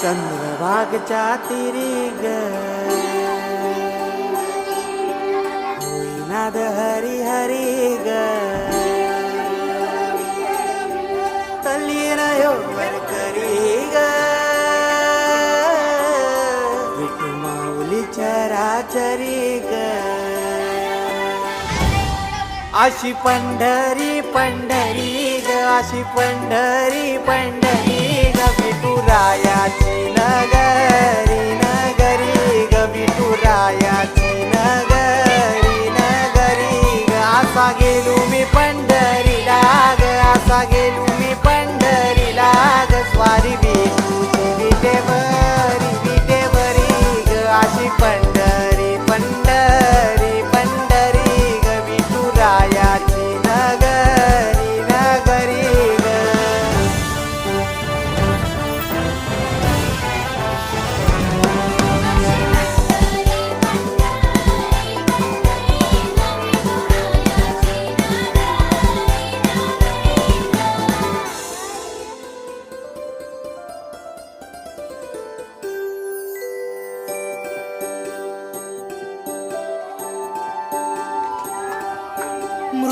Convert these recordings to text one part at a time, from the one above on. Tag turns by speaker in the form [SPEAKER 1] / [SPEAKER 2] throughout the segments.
[SPEAKER 1] चंद्रभागच्या तिरी ग हरी हरी ग तल्लीन यो करी ग विठू माऊली चराचरी ग अशी पंढरी पंढरी ग अशी पंढरी पंढरी ग विठुरायाची नगरी नगरी ग विठुरायाची नगरी नगरी ग असा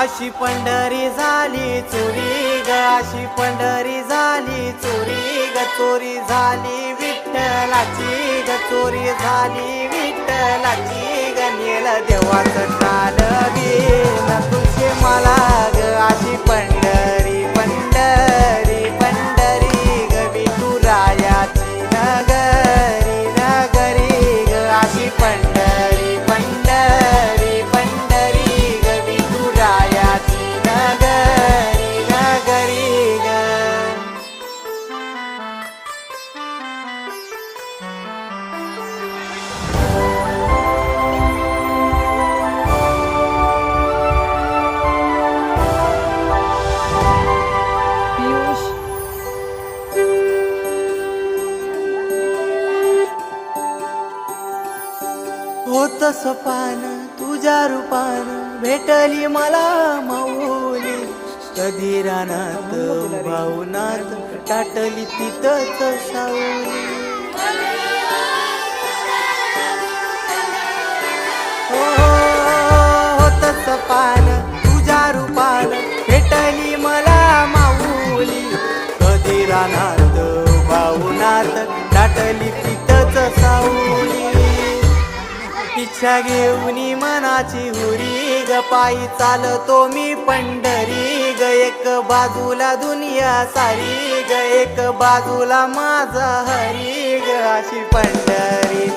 [SPEAKER 1] अशी पंढरी झाली चोरी ग अशी पंढरी झाली चोरी ग चोरी झाली विठ्ठलाची ग चोरी झाली विठ्ठलाची ग नेल देवाचं टाल गेला स्वपान तुझ्या रूपान भेटली मला माऊली. कधी रानात भावनात टाटली तिथंच सावली. हो, होत सपान तुझ्या रूपान भेटली मला माऊली. कधी रानात भावनात टाटली तिथंच सावली. इच्छा घेऊनी मनाची हुरी ग पायी चालतो मी पंढरी ग एक बाजूला दुनिया सारी ग एक बाजूला माझा हरी ग अशी पंढरी. पंढरी